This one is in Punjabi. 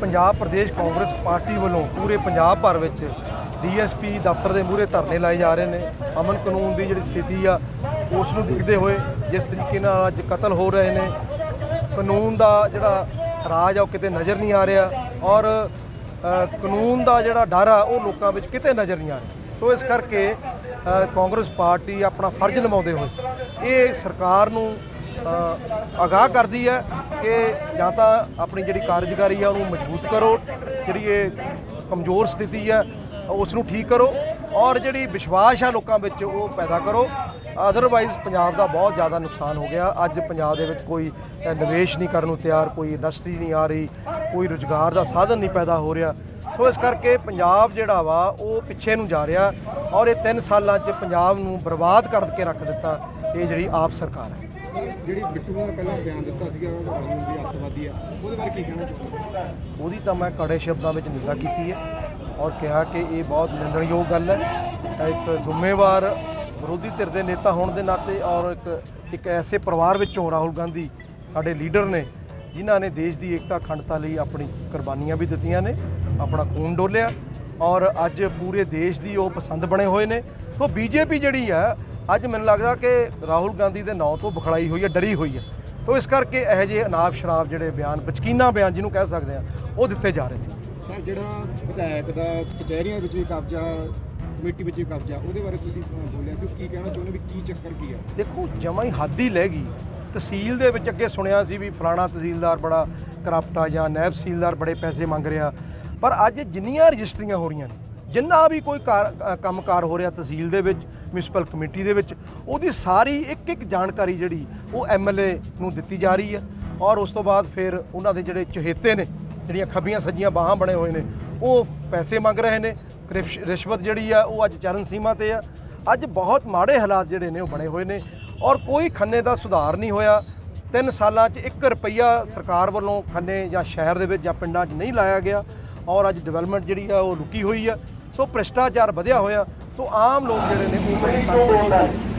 ਪੰਜਾਬ ਪ੍ਰਦੇਸ਼ ਕਾਂਗਰਸ ਪਾਰਟੀ ਵੱਲੋਂ ਪੂਰੇ ਪੰਜਾਬ ਭਰ ਵਿੱਚ ਡੀਐਸਪੀ ਦਫ਼ਤਰ ਦੇ ਮੂਹਰੇ ਧਰਨੇ ਲਾਏ ਜਾ ਰਹੇ ਨੇ। ਅਮਨ ਕਾਨੂੰਨ ਦੀ ਜਿਹੜੀ ਸਥਿਤੀ ਆ ਉਸ ਨੂੰ ਦੇਖਦੇ ਹੋਏ ਜਿਸ ਤਰੀਕੇ ਨਾਲ ਅੱਜ ਕਤਲ ਹੋ ਰਹੇ ਨੇ ਕਾਨੂੰਨ ਦਾ ਜਿਹੜਾ ਰਾਜ ਆ ਉਹ ਕਿਤੇ ਨਜ਼ਰ ਨਹੀਂ ਆ ਰਿਹਾ ਔਰ ਕਾਨੂੰਨ ਦਾ ਜਿਹੜਾ ਡਰ ਆ ਉਹ ਲੋਕਾਂ ਵਿੱਚ ਕਿਤੇ ਨਜ਼ਰ ਨਹੀਂ ਆ ਰਿਹਾ। ਸੋ ਇਸ ਕਰਕੇ ਕਾਂਗਰਸ ਪਾਰਟੀ ਆਪਣਾ ਫਰਜ਼ ਨਿਭਾਉਂਦੇ ਹੋਏ ਇਹ ਸਰਕਾਰ ਨੂੰ ਅ, ਅਗਾਹ ਕਰਦੀ ਹੈ। ਕਿ ਜਾਂ ਤਾਂ ਆਪਣੀ ਜਿਹੜੀ ਕਾਰਜਕਾਰੀ ਆ ਉਹਨੂੰ ਮਜ਼ਬੂਤ ਕਰੋ, ਜਿਹੜੀ ਇਹ ਕਮਜ਼ੋਰ ਸਥਿਤੀ ਹੈ ਉਸ ਨੂੰ ਠੀਕ ਕਰੋ ਔਰ ਜਿਹੜੀ ਵਿਸ਼ਵਾਸ ਆ ਲੋਕਾਂ ਵਿੱਚ ਉਹ ਪੈਦਾ ਕਰੋ। ਅਦਰਵਾਈਜ਼ ਪੰਜਾਬ ਦਾ ਬਹੁਤ ਜ਼ਿਆਦਾ ਨੁਕਸਾਨ ਹੋ ਗਿਆ। ਅੱਜ ਪੰਜਾਬ ਦੇ ਵਿੱਚ ਕੋਈ ਨਿਵੇਸ਼ ਨਹੀਂ ਕਰਨ ਨੂੰ ਤਿਆਰ, ਕੋਈ ਇੰਡਸਟਰੀ ਨਹੀਂ ਆ ਰਹੀ, ਕੋਈ ਰੁਜ਼ਗਾਰ ਦਾ ਸਾਧਨ ਨਹੀਂ ਪੈਦਾ ਹੋ ਰਿਹਾ। ਸੋ ਇਸ ਕਰਕੇ ਪੰਜਾਬ ਜਿਹੜਾ ਵਾ, ਉਹ ਪਿੱਛੇ ਨੂੰ ਜਾ ਰਿਹਾ ਔਰ ਇਹ 3 ਸਾਲਾਂ 'ਚ ਪੰਜਾਬ ਨੂੰ ਬਰਬਾਦ ਕਰਕੇ ਰੱਖ ਦਿੱਤਾ ਇਹ ਜਿਹੜੀ ਆਪ ਸਰਕਾਰ ਹੈ। ਸਰ ਜਿਹੜੀ ਬਿੱਟੂ ਨੇ ਪਹਿਲਾਂ ਬਿਆਨ ਦਿੱਤਾ ਸੀਗਾ, ਉਹ ਰਾਹੁਲ ਵੀ ਅੱਤਵਾਦੀ ਆ। ਉਹਦੇ ਬਾਰੇ ਕੀ ਕਹਿਣਾ ਚਾਹੁੰਦੇ ਉਹਦੀ ਤਾਂ ਮੈਂ ਕੜੇ ਸ਼ਬਦਾਂ ਵਿੱਚ ਨਿੰਦਾ ਕੀਤੀ ਹੈ ਔਰ ਕਿਹਾ ਕਿ ਇਹ ਬਹੁਤ ਨਿੰਦਣਯੋਗ ਗੱਲ ਹੈ। ਇੱਕ ਜ਼ਿੰਮੇਵਾਰ ਵਿਰੋਧੀ ਧਿਰ ਦੇ ਨੇਤਾ ਹੋਣ ਦੇ ਨਾਤੇ ਔਰ ਇੱਕ ਇੱਕ ਐਸੇ ਪਰਿਵਾਰ ਵਿੱਚੋਂ ਰਾਹੁਲ ਗਾਂਧੀ ਸਾਡੇ ਲੀਡਰ ਨੇ, ਜਿਨ੍ਹਾਂ ਨੇ ਦੇਸ਼ ਦੀ ਏਕਤਾ ਅਖੰਡਤਾ ਲਈ ਆਪਣੀ ਕੁਰਬਾਨੀਆਂ ਵੀ ਦਿੱਤੀਆਂ ਨੇ, ਆਪਣਾ ਖੂਨ ਡੋਲਿਆ ਔਰ ਅੱਜ ਪੂਰੇ ਦੇਸ਼ ਦੀ ਉਹ ਪਸੰਦ ਬਣੇ ਹੋਏ ਨੇ। ਤੋਂ ਬੀਜੇਪੀ ਜਿਹੜੀ ਹੈ ਅੱਜ ਮੈਨੂੰ ਲੱਗਦਾ ਕਿ ਰਾਹੁਲ ਗਾਂਧੀ ਦੇ ਨਾਂ ਤੋਂ ਬਖੜਾਈ ਹੋਈ ਹੈ ਡਰੀ ਹੋਈ ਹੈ। ਤੋਂ ਇਸ ਕਰਕੇ ਇਹੋ ਜਿਹੇ ਅਨਾਪ ਸ਼ਰਾਬ ਜਿਹੜੇ ਬਿਆਨ ਬਚਕੀਨਾ ਬਿਆਨ ਜਿਹਨੂੰ ਕਹਿ ਸਕਦੇ ਆ ਉਹ ਦਿੱਤੇ ਜਾ ਰਹੇ ਨੇ। ਸਰ ਜਿਹੜਾ ਵਿਧਾਇਕ ਦਾ ਕਚਹਿਰੀਆਂ ਵਿੱਚ ਵੀ ਕਬਜ਼ਾ ਕਮੇਟੀ ਵਿੱਚ ਵੀ ਕਬਜ਼ਾ ਉਹਦੇ ਬਾਰੇ ਤੁਸੀਂ ਬੋਲਿਆ ਸੀ ਕੀ ਕਹਿਣਾ ਚਾਹੁੰਦੇ ਵੀ ਕੀ ਚੱਕਰ ਕੀ ਆ? ਦੇਖੋ ਜਮਾਂ ਹੀ ਹੱਦ ਹੀ ਲੈ ਗਈ। ਤਹਿਸੀਲ ਦੇ ਵਿੱਚ ਅੱਗੇ ਸੁਣਿਆ ਸੀ ਵੀ ਫਲਾਣਾ ਤਹਿਸੀਲਦਾਰ ਬੜਾ ਕਰਪਟ ਆ ਜਾਂ ਨਾਇਬ ਤਹਿਸੀਲਦਾਰ ਬੜੇ ਪੈਸੇ ਮੰਗ ਰਿਹਾ। ਪਰ ਅੱਜ ਜਿੰਨੀਆਂ ਰਜਿਸਟਰੀਆਂ ਹੋ ਰਹੀਆਂ ਨੇ ਜਿੰਨਾ ਵੀ ਕੋਈ ਕਾਰ- ਅ, ਕੰਮਕਾਰ ਹੋ ਰਿਹਾ ਤਹਿਸੀਲ ਦੇ ਵਿੱਚ ਮਿਊਨਿਸਪਲ ਕਮੇਟੀ ਦੇ ਵਿੱਚ ਉਹਦੀ ਸਾਰੀ ਇੱਕ ਇੱਕ ਜਾਣਕਾਰੀ ਜਿਹੜੀ ਉਹ ਐਮਐਲਏ ਨੂੰ ਦਿੱਤੀ ਜਾ ਰਹੀ ਹੈ ਔਰ ਉਸ ਤੋਂ ਬਾਅਦ ਫਿਰ ਉਹਨਾਂ ਦੇ ਜਿਹੜੇ ਚਹੇਤੇ ਨੇ ਜਿਹੜੀਆਂ ਖੱਬੀਆਂ ਸੱਜੀਆਂ ਬਾਹਾਂ ਬਣੇ ਹੋਏ ਨੇ ਉਹ ਪੈਸੇ ਮੰਗ ਰਹੇ ਨੇ। ਰਿਸ਼- ਰਿਸ਼ਵਤ ਜਿਹੜੀ ਆ ਉਹ ਅੱਜ ਚਰਨ ਸੀਮਾ ਤੇ ਆ। ਅੱਜ ਬਹੁਤ ਮਾੜੇ ਹਾਲਾਤ ਜਿਹੜੇ ਨੇ ਉਹ ਬਣੇ ਹੋਏ ਨੇ ਔਰ ਕੋਈ ਖੰਨੇ ਦਾ ਸੁਧਾਰ ਨਹੀਂ ਹੋਇਆ। ਤਿੰਨ ਸਾਲਾਂ 'ਚ 1 ਰੁਪਈਆ ਸਰਕਾਰ ਵੱਲੋਂ ਖੰਨੇ ਜਾਂ ਸ਼ਹਿਰ ਦੇ ਵਿੱਚ ਜਾਂ ਪਿੰਡਾਂ 'ਚ ਨਹੀਂ ਲਾਇਆ ਗਿਆ ਔਰ ਅੱਜ ਡਿਵੈਲਪਮੈਂਟ ਜਿਹੜੀ ਆ ਉਹ ਰੁਕੀ ਹੋਈ ਆ। ਸੋ ਭ੍ਰਿਸ਼ਟਾਚਾਰ ਵਧਿਆ ਹੋਇਆ ਸੋ ਆਮ ਲੋਕ ਜਿਹੜੇ ਨੇ ਉਹ ਬੜੇ ਤੰਗ ਪਰੇਸ਼ਾਨ ਨੇ।